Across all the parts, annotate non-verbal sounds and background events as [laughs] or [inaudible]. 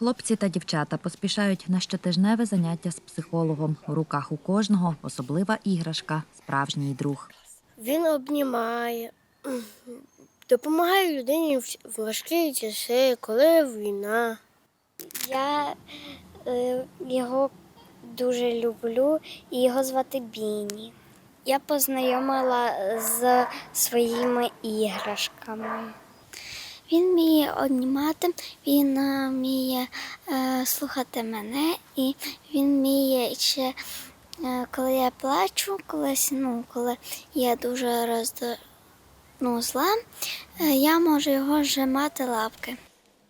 Хлопці та дівчата поспішають на щотижневе заняття з психологом. У руках у кожного особлива іграшка, справжній друг. Він обнімає, допомагає людині в важкі часи, коли війна. Я е, його дуже люблю і його звати Біні. Я познайомила з своїми іграшками. Він вміє обнімати, він е, вміє е, слухати мене, і він вміє ще, е, коли я плачу, колись, ну, коли я дуже роздо... ну, зла, е, я можу його зжимати лапки.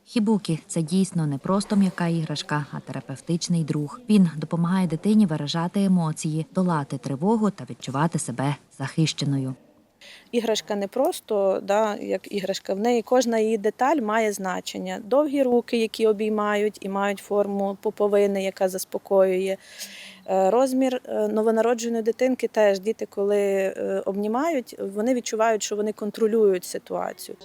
Хібукі це дійсно не просто м'яка іграшка, а терапевтичний друг. Він допомагає дитині виражати емоції, долати тривогу та відчувати себе захищеною. Іграшка не просто да, як іграшка, в неї кожна її деталь має значення. Довгі руки, які обіймають і мають форму поповини, яка заспокоює. Е, Розмір е, новонародженої дитинки теж діти, коли е, обнімають, вони відчувають, що вони контролюють ситуацію.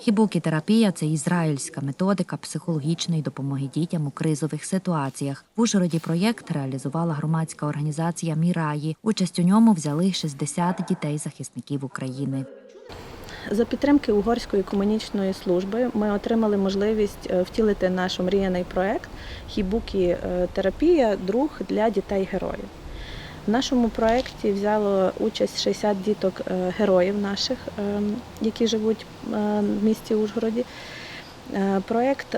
Хібукі-терапія це ізраїльська методика психологічної допомоги дітям у кризових ситуаціях. В Ужгороді проєкт реалізувала громадська організація Міраї. Участь у ньому взяли 60 дітей-захисників України. За підтримки Угорської комунічної служби ми отримали можливість е, втілити наш омріяний проект Хібукі е, друг для дітей-героїв. В нашому проєкті взяло участь 60 діток е, героїв наших, е, які живуть е, в місті Ужгороді. Проєкт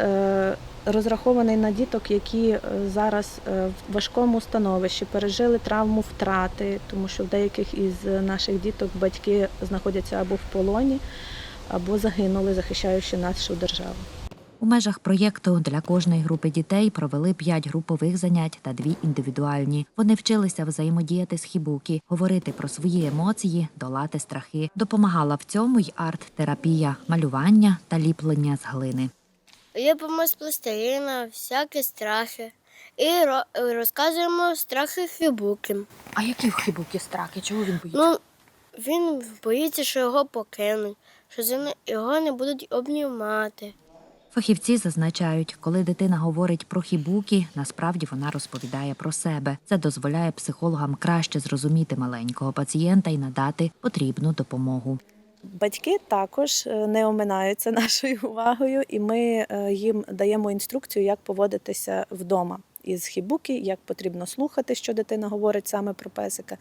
розрахований на діток, які зараз в важкому становищі пережили травму втрати, тому що в деяких із наших діток батьки знаходяться або в полоні, або загинули, захищаючи нашу державу. У межах проєкту для кожної групи дітей провели п'ять групових занять та дві індивідуальні. Вони вчилися взаємодіяти з хібукі, говорити про свої емоції, долати страхи. Допомагала в цьому й арт-терапія, малювання та ліплення з глини. Є помощь пластиліна, всякі страхи. І розказуємо страхи хібуки. А які в хібуки страхи? Чого він боїться? Ну, він боїться, що його покинуть, що його не будуть обнімати. Фахівці зазначають, коли дитина говорить про хібукі, насправді вона розповідає про себе. Це дозволяє психологам краще зрозуміти маленького пацієнта і надати потрібну допомогу. Батьки також е, не оминаються [laughs] нашою увагою, і ми е, їм даємо інструкцію, як поводитися вдома із хібуки, як потрібно слухати, що дитина говорить саме про песика,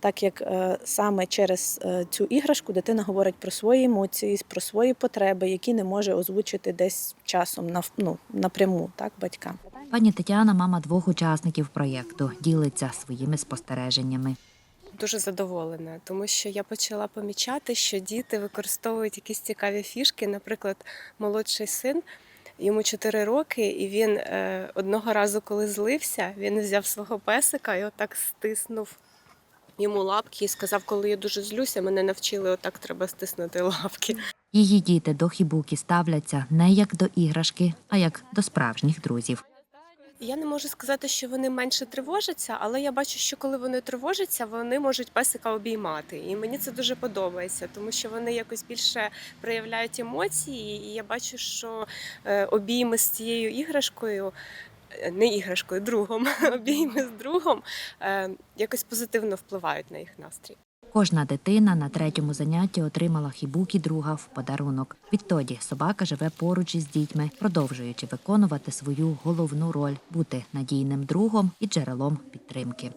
так як е, саме через е, цю іграшку дитина говорить про свої емоції, про свої потреби, які не може озвучити десь часом нав- ну, напряму так, батькам. Пані Тетяна, мама двох учасників проєкту, ділиться своїми спостереженнями. Дуже задоволена, тому що я почала помічати, що діти використовують якісь цікаві фішки. Наприклад, молодший син. Йому 4 роки, і він е, одного разу, коли злився, він взяв свого песика і отак стиснув йому лапки і сказав, коли я дуже злюся, мене навчили, отак треба стиснути лапки. Її діти до хібуки ставляться не як до іграшки, а як до справжніх друзів. Я не можу сказати, що вони менше тривожаться, але я бачу, що коли вони тривожаться, вони можуть песика обіймати. І мені це дуже подобається, тому що вони якось більше проявляють емоції, і я бачу, що е, обійми з цією іграшкою. е, Не іграшкою, другом, [laughs] обійми з другом е, якось позитивно впливають на їх настрій. Кожна дитина на третьому занятті отримала хібукі друга в подарунок. Відтоді собака живе поруч із дітьми, продовжуючи виконувати свою головну роль бути надійним другом і джерелом підтримки.